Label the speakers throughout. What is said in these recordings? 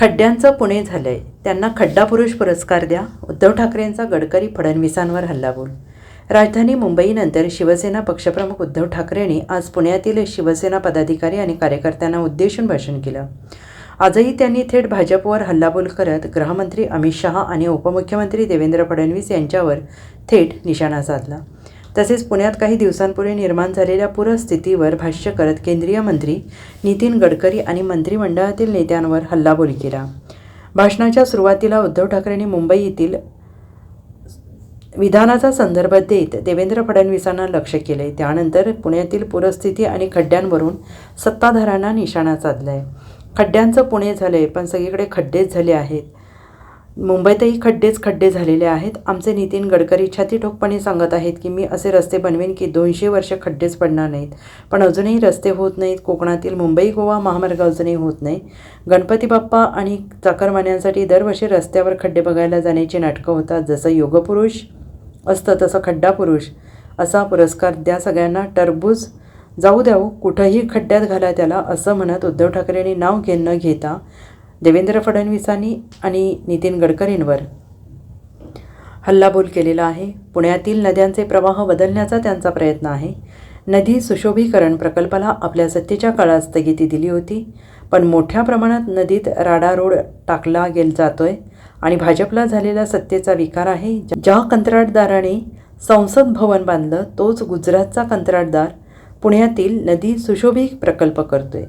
Speaker 1: खड्ड्यांचं पुणे झालंय. त्यांना खड्डा पुरुष पुरस्कार द्या. उद्धव ठाकरेंचा गडकरी फडणवीसांवर हल्लाबोल राजधानी मुंबईनंतर शिवसेना पक्षप्रमुख उद्धव ठाकरेंनी आज पुण्यातील शिवसेना पदाधिकारी आणि कार्यकर्त्यांना उद्देशून भाषण केलं. आजही त्यांनी थेट भाजपवर हल्लाबोल करत गृहमंत्री अमित शहा आणि उपमुख्यमंत्री देवेंद्र फडणवीस यांच्यावर थेट निशाणा साधला. तसेच पुण्यात काही दिवसांपूर्वी निर्माण झालेल्या पूरस्थितीवर भाष्य करत केंद्रीय मंत्री नितीन गडकरी आणि मंत्रिमंडळातील नेत्यांवर हल्लाबोल केला. भाषणाच्या सुरुवातीला उद्धव ठाकरेंनी मुंबई येथील विधानाचा संदर्भ देत देवेंद्र फडणवीसांना लक्ष केले. त्यानंतर पुण्यातील पूरस्थिती आणि खड्ड्यांवरून सत्ताधाऱ्यांना निशाणा साधला आहे खड्ड्यांचं पुणे झालं आहे पण सगळीकडे खड्डेच झाले आहेत. मुंबईतही खड्डेच खड्डे झालेले आहेत. आमचे नितीन गडकरी छाती ठोकपणे सांगत आहेत की मी असे रस्ते बनवेन की दोनशे वर्ष खड्डेच पडणार नाहीत. पण अजूनही रस्ते होत नाहीत. कोकणातील मुंबई गोवा महामार्ग अजूनही होत नाही. गणपती बाप्पा आणि चाकरमान्यांसाठी दरवर्षी रस्त्यावर खड्डे बघायला जाण्याची नाटकं होतात. जसं योगपुरुष असतं तसं खड्डा पुरुष असा पुरस्कार द्या सगळ्यांना. टरबूज जाऊ द्याऊ कुठंही खड्ड्यात घाला त्याला असं म्हणत उद्धव ठाकरेंनी नाव घेण न घेता देवेंद्र फडणवीसांनी आणि नितीन गडकरींवर हल्लाबोल केलेला आहे. पुण्यातील नद्यांचे प्रवाह बदलण्याचा त्यांचा प्रयत्न आहे. नदी सुशोभीकरण प्रकल्पाला आपल्या सत्तेच्या काळात स्थगिती दिली होती. पण मोठ्या प्रमाणात नदीत राडा रोड टाकला गेल जातोय आणि भाजपला झालेला सत्तेचा विकार आहे. ज्या कंत्राटदाराने संसद भवन बांधलं तोच गुजरातचा कंत्राटदार पुण्यातील नदी सुशोभी प्रकल्प करतोय.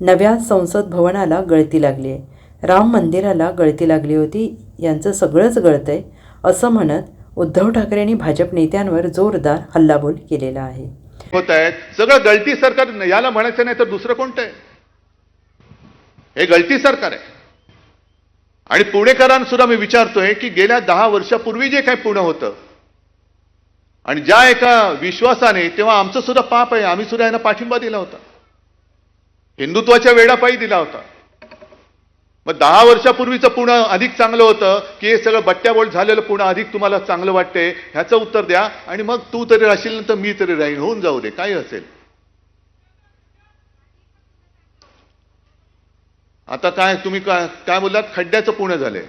Speaker 1: नव्या संसद भवनाला गळती लागली आहे राम मंदिराला गळती लागली होती. यांचं सगळंच गळतंय असं म्हणत उद्धव ठाकरेंनी भाजप नेत्यांवर जोरदार हल्लाबोल केलेला आहे.
Speaker 2: होत आहेत सगळं गळती सरकार याला म्हणायचं नाही तर दुसरं कोणतं आहे? हे गळती सरकार आहे. आणि पुणेकरांना सुद्धा मी विचारतोय की गेल्या दहा वर्षापूर्वी जे काही पुणे होतं आणि ज्या एका विश्वासाने तेव्हा आमचं सुद्धा पाप आहे. आम्ही सुद्धा यांना पाठिंबा दिला होता. हिंदुत्वाच्या वेळापायी दिला होता. मग दहा वर्षापूर्वीचं पुणं अधिक चांगलं होतं की हे सगळं बट्ट्याबोट झालेलं पुणं अधिक तुम्हाला चांगलं वाटते ह्याचं उत्तर द्या आणि मग तू तरी राहशील नंतर मी तरी राहीन होऊन जाऊ दे काय असेल. आता काय तुम्ही काय काय बोललात? खड्ड्याचं पुणे झालंय.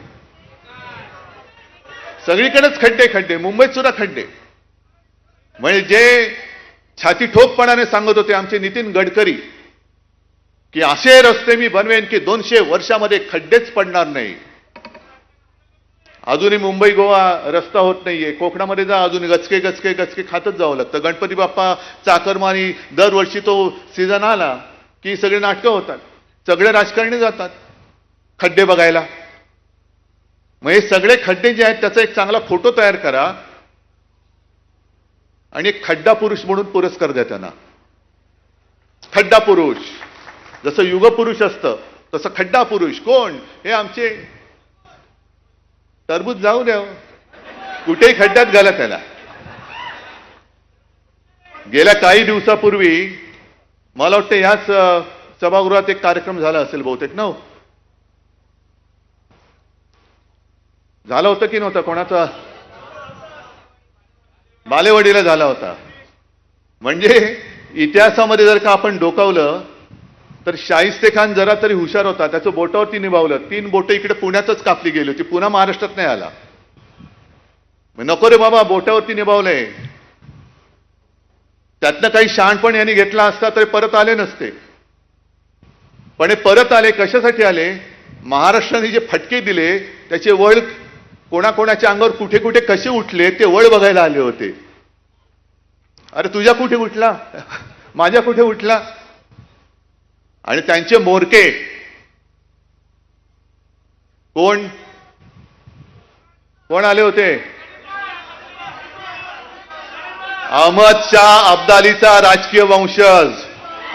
Speaker 2: सगळीकडेच खड्डे खड्डे. मुंबईत सुद्धा खड्डे. म्हणजे जे छाती ठोकपणाने सांगत होते आमचे नितीन गडकरी की असे रस्ते मी बनवेन की दोनशे वर्षामध्ये खड्डेच पडणार नाही. अजूनही मुंबई गोवा रस्ता होत नाहीये. कोकणामध्ये जा अजून गचके गचके गचके खातच जावं लागतं. गणपती बाप्पा चाकरमानी दरवर्षी तो सीझन आला की सगळे नाटकं होतात. सगळे राजकारणी जातात. खड्डे बघायला. मग हे सगळे खड्डे जे आहेत त्याचा एक चांगला फोटो तयार करा. आणि एक खड्डा पुरुष म्हणून पुरस्कार द्या त्यांना. खड्डा पुरुष. जसं युगपुरुष असतं तसं खड्डा पुरुष कोण? हे आमचे टरबूज जाऊ द्या हो. कुठेही खड्ड्यात घाला त्याला. गेल्या काही दिवसापूर्वी मला वाटतं ह्याच सभागृहात एक कार्यक्रम झाला असेल बहुतेक ना हो? झालं होतं की नव्हतं? कोणाचा? बालेवाडीला झाला होता. म्हणजे इतिहासामध्ये जर का आपण डोकावलं तर शाहिस्ते खान जरा तरी हुशार होता. त्याचं बोटावरती निभावलं. तीन बोटं इकडे पुण्यातच कापली गेली होती. पुन्हा महाराष्ट्रात नाही आला. नको रे बाबा बोटावरती निभावलंय. त्यातनं काही शहाणपण यांनी घेतला असता तरी परत आले नसते. पण हे परत आले कशासाठी आले? महाराष्ट्राने जे फटके दिले त्याचे वळ कोणाकोणाच्या अंगावर कुठे कुठे कसे उठले ते वळ बघायला आले होते. अरे तुझ्या कुठे उठला? माझ्या कुठे उठला? आणि त्यांचे मोरके. कोण? कोण आले होते? अहमद शाह अब्दालीचा राजकीय वंशज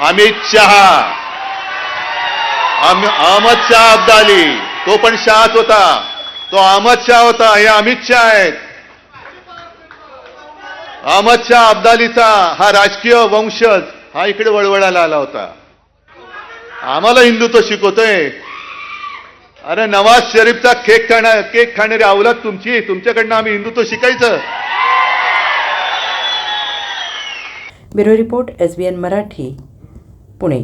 Speaker 2: अमित शहा. अहमद शाह अब्दाली तो पण शहाच होता. तो अहमद शाह होता हे अमित शाह आहेत. अहमद शाह अब्दालीचा हा राजकीय वंशज हा इकडे वळवळायला आला होता. आम्हाला हिंदुत्व शिकवतोय. अरे नवाज शरीफचा केक खाणार केक खाणारी अवलाद तुमची तुमच्याकडनं आम्ही हिंदुत्व शिकायचं.
Speaker 1: Bureau report S B N Marathi Pune.